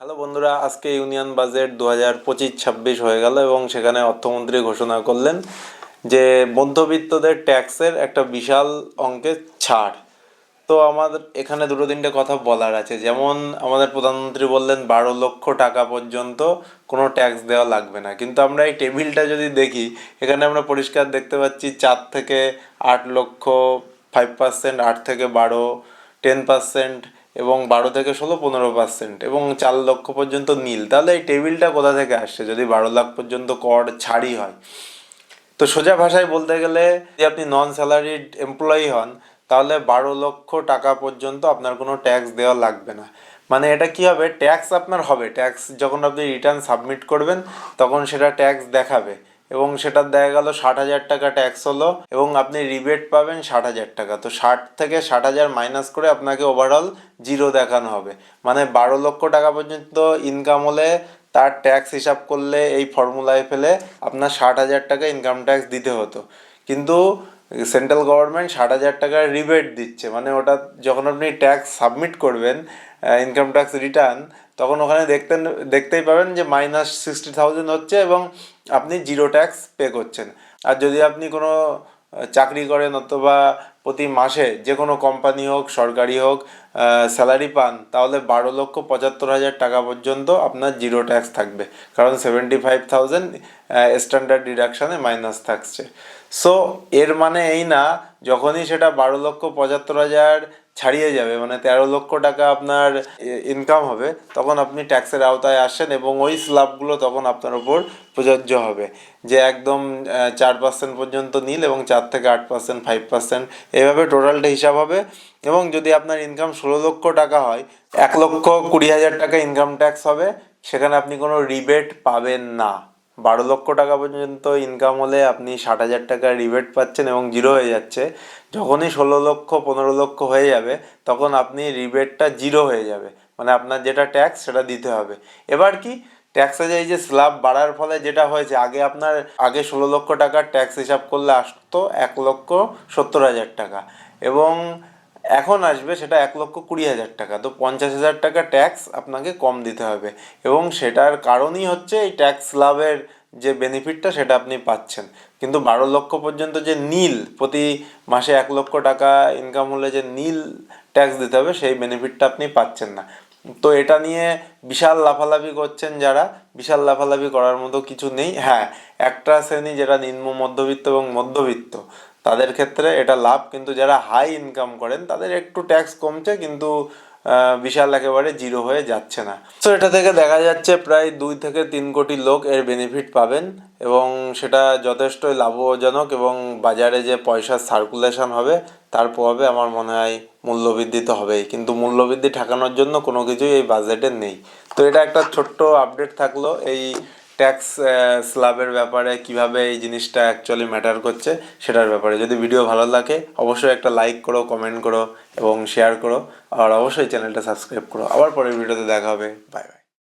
Hello বন্ধুরা, আজকে union budget দু হাজার পঁচিশ ছাব্বিশ হয়ে গেল এবং সেখানে অর্থমন্ত্রী ঘোষণা করলেন যে মধ্যবিত্তদের ট্যাক্সের একটা বিশাল অঙ্কের ছাড়। তো আমাদের এখানে দুটো তিনটে কথা বলার আছে। যেমন, আমাদের প্রধানমন্ত্রী বললেন, বারো লক্ষ টাকা পর্যন্ত কোনো ট্যাক্স দেওয়া লাগবে না। কিন্তু আমরা এই টেবিলটা যদি দেখি, এখানে আমরা পরিষ্কার দেখতে পাচ্ছি, চার থেকে আট লক্ষ ফাইভ পার্সেন্ট আট থেকে বারো টেন পার্সেন্ট এবং বারো থেকে ষোলো, পনেরো পার্সেন্ট এবং চার লক্ষ পর্যন্ত নীল। তাহলে এই টেবিলটা কোথা থেকে আসছে? যদি বারো লাখ পর্যন্ত কর ছাড়ই হয়। তো সোজা ভাষায় বলতে গেলে, যদি আপনি নন স্যালারিড এমপ্লয়ি হন, তাহলে বারো লক্ষ টাকা পর্যন্ত আপনার কোনো ট্যাক্স দেওয়া লাগবে না। মানে এটা কি হবে? ট্যাক্স আপনার হবে। ট্যাক্স যখন আপনি রিটার্ন সাবমিট করবেন, তখন সেটা ট্যাক্স দেখাবে। এবং সেটা দেখা গেল ষাট হাজার টাকা ট্যাক্স হলো এবং আপনি রিবেট পাবেন ষাট হাজার টাকা। তো ষাট থেকে ষাট হাজার মাইনাস করে আপনাকে ওভারঅল জিরো দেখানো হবে। মানে বারো লক্ষ টাকা পর্যন্ত ইনকাম হলে তার ট্যাক্স হিসাব করলে এই ফর্মুলায় ফেলে আপনার ষাট হাজার টাকা ইনকাম ট্যাক্স দিতে হতো। কিন্তু সেন্ট্রাল গভর্নমেন্ট ষাট হাজার টাকার রিবেট দিচ্ছে। মানে ওটা যখন আপনি ট্যাক্স সাবমিট করবেন ইনকাম ট্যাক্স রিটার্ন তখন ওখানে দেখতেন, দেখতেই পাবেন যে মাইনাস সিক্সটি থাউজেন্ড হচ্ছে এবং আপনি জিরো ট্যাক্স পে করছেন। আর যদি আপনি কোনো চাকরি করেন অথবা প্রতি মাসে যে কোনো কোম্পানি হোক, সরকারি হোক স্যালারি পান, তাহলে বারো লক্ষ পঁচাত্তর হাজার টাকা পর্যন্ত আপনার জিরো ট্যাক্স থাকবে। কারণ সেভেন্টি ফাইভ থাউজেন্ড স্ট্যান্ডার্ড ডিডাকশানে মাইনাস থাকছে। সো এর মানে এই না, যখনই সেটা বারো লক্ষ পঁচাত্তর হাজার ছাড়িয়ে যাবে। মানে তেরো লক্ষ টাকা আপনার ইনকাম হবে। তখন আপনি ট্যাক্সের আওতায় আসেন এবং ওই স্ল্যাবগুলো তখন আপনার ওপর প্রযোজ্য হবে। যে একদম চার পার্সেন্ট পর্যন্ত নীল এবং চার থেকে আট পার্সেন্ট ফাইভ পার্সেন্ট এভাবে টোটালটা হিসাব হবে। এবং যদি আপনার ইনকাম ষোলো লক্ষ টাকা হয়, এক লক্ষ কুড়ি হাজার টাকা ইনকাম ট্যাক্স হবে। সেখানে আপনি কোনো রিবেট পাবেন না। বারো লক্ষ টাকা পর্যন্ত ইনকাম হলে আপনি ষাট হাজার টাকা রিবেট পাচ্ছেন এবং জিরো হয়ে যাচ্ছে। যখনই ষোলো লক্ষ, পনেরো লক্ষ হয়ে যাবে, তখন আপনি রিবেটটা জিরো হয়ে যাবে। মানে আপনার যেটা ট্যাক্স সেটা দিতে হবে। এবার কি? ট্যাক্সে এই যে স্ল্যাব বাড়ার ফলে যেটা হয়েছে, আগে আপনার, আগে ষোলো লক্ষ টাকার ট্যাক্স হিসাব করলে আসতো এক লক্ষ সত্তর হাজার টাকা। এবং এখন আসবে সেটা এক লক্ষ কুড়ি হাজার টাকা। তো পঞ্চাশ হাজার টাকা ট্যাক্স আপনাকে কম দিতে হবে এবং সেটার কারণই হচ্ছে এই ট্যাক্স লাভের যে বেনিফিটটা সেটা আপনি পাচ্ছেন। কিন্তু বারো লক্ষ পর্যন্ত যে নীল প্রতি মাসে এক লক্ষ টাকা ইনকাম হলে যে নীল ট্যাক্স দিতে হবে সেই বেনিফিটটা আপনি পাচ্ছেন না। তো এটা নিয়ে বিশাল লাফালাফি করছেন যারা, বিশাল লাফালাফি করার মতো কিছু নেই। হ্যাঁ একটা শ্রেণি যেটা নিম্ন মধ্যবিত্ত এবং মধ্যবিত্ত তাদের ক্ষেত্রে এটা লাভ, কিন্তু যারা হাই ইনকাম করেন, তাদের একটু ট্যাক্স কমছে, কিন্তু বিশাল একেবারে জিরো হয়ে যাচ্ছে না। তো এটা থেকে দেখা যাচ্ছে প্রায় দুই থেকে তিন কোটি লোক এর বেনিফিট পাবেন, এবং সেটা যথেষ্টই লাভজনক, এবং বাজারে যে পয়সার সার্কুলেশন হবে, তার প্রভাবে আমার মনে হয় মূল্যবৃদ্ধি তো হবেই। কিন্তু মূল্যবৃদ্ধি ঠেকানোর জন্য কোনো কিছুই এই বাজেটে নেই। তো, এটা একটা ছোট্ট আপডেট থাকল, এই ট্যাক্স স্ল্যাবের ব্যাপারে কীভাবে এই জিনিসটা অ্যাকচুয়ালি ম্যাটার করছে, সেটার ব্যাপারে। যদি ভিডিও ভালো লাগে, অবশ্যই একটা লাইক করো কমেন্ট করো, এবং শেয়ার করো, আর অবশ্যই চ্যানেলটা সাবস্ক্রাইব করো। আবার পরের ভিডিওতে দেখা হবে। Bye bye